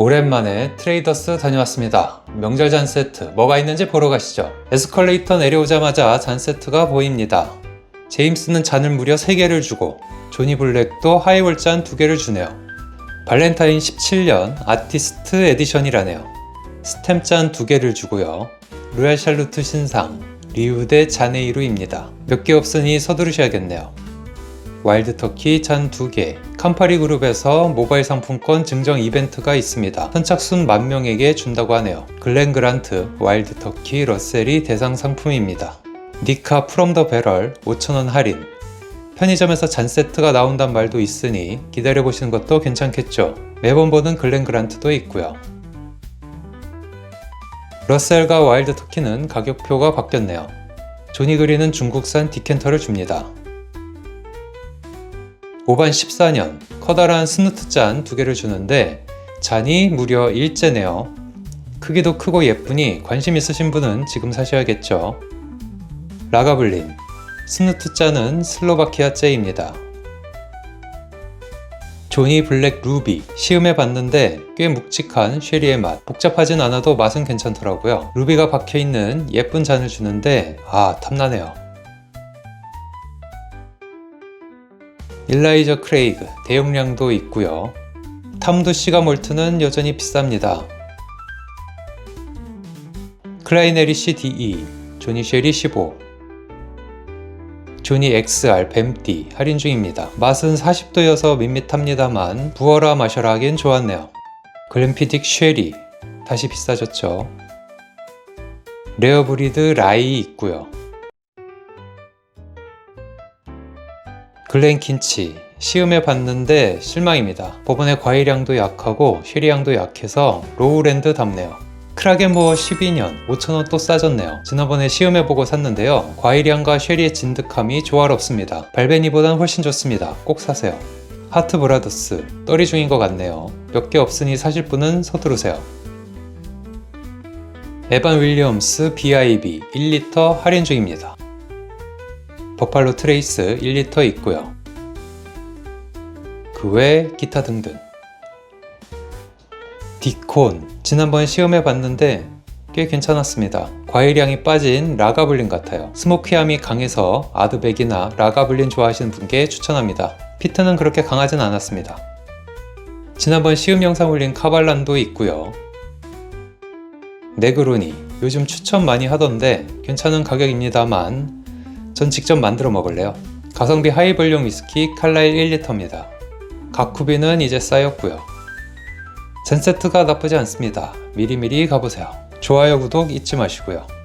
오랜만에 트레이더스 다녀왔습니다. 명절 잔 세트 뭐가 있는지 보러 가시죠. 에스컬레이터 내려오자마자 잔 세트가 보입니다. 제임스는 잔을 무려 3개를 주고 조니 블랙도 하이볼 잔 2개를 주네요. 발렌타인 17년 아티스트 에디션이라네요. 스탬 잔 2개를 주고요. 로얄 샬루트 신상 리우데 자네이루입니다. 몇 개 없으니 서두르셔야겠네요. 와일드 터키 잔 2개, 캄파리 그룹에서 모바일 상품권 증정 이벤트가 있습니다. 선착순 만 명에게 준다고 하네요. 글렌 그란트, 와일드 터키, 러셀이 대상 상품입니다. 니카 프롬 더 배럴 5,000원 할인. 편의점에서 잔 세트가 나온단 말도 있으니 기다려보시는 것도 괜찮겠죠. 매번 보는 글렌 그란트도 있고요. 러셀과 와일드 터키는 가격표가 바뀌었네요. 조니 그린은 중국산 디켄터를 줍니다. 5반 14년 커다란 스누트 잔 두 개를 주는데 잔이 무려 일제네요. 크기도 크고 예쁘니 관심 있으신 분은 지금 사셔야겠죠. 라가블린 스누트 잔은 슬로바키아제입니다. 조니 블랙 루비 시음해 봤는데 꽤 묵직한 쉐리의 맛 복잡하진 않아도 맛은 괜찮더라고요. 루비가 박혀있는 예쁜 잔을 주는데 아 탐나네요. 일라이저 크레이그 대용량도 있고요. 탐두 시가 몰트는 여전히 비쌉니다. 클라이네리 CDE, 조니 쉐리 15, 조니 XR 뱀띠 할인 중입니다. 맛은 40도여서 밋밋합니다만 부어라 마셔라 하기엔 좋았네요. 글램피딕 쉐리 다시 비싸졌죠. 레어 브리드 라이 있고요. 글렌 킨치 시음해 봤는데 실망입니다. 법원의 과일향도 약하고 쉐리향도 약해서 로우랜드 답네요. 크라겐모어 12년 5,000원 또 싸졌네요. 지난번에 시음해보고 샀는데요. 과일향과 쉐리의 진득함이 조화롭습니다. 발베니보단 훨씬 좋습니다. 꼭 사세요. 하트 브라더스 떨이 중인 것 같네요. 몇 개 없으니 사실 분은 서두르세요. 에반 윌리엄스 BIB 1리터 할인 중입니다. 버팔로 트레이스 1리터 있고요. 그 외 기타 등등. 디콘 지난번 시음해 봤는데 꽤 괜찮았습니다. 과일향이 빠진 라가블린 같아요. 스모키함이 강해서 아드백이나 라가블린 좋아하시는 분께 추천합니다. 피트는 그렇게 강하진 않았습니다. 지난번 시음 영상 올린 카발란도 있고요. 네그로니 요즘 추천 많이 하던데 괜찮은 가격입니다만 전 직접 만들어 먹을래요. 가성비 하이볼륨 위스키 칼라일 1리터입니다. 가쿠비는 이제 쌓였고요. 젠세트가 나쁘지 않습니다. 미리미리 가보세요. 좋아요, 구독 잊지 마시고요.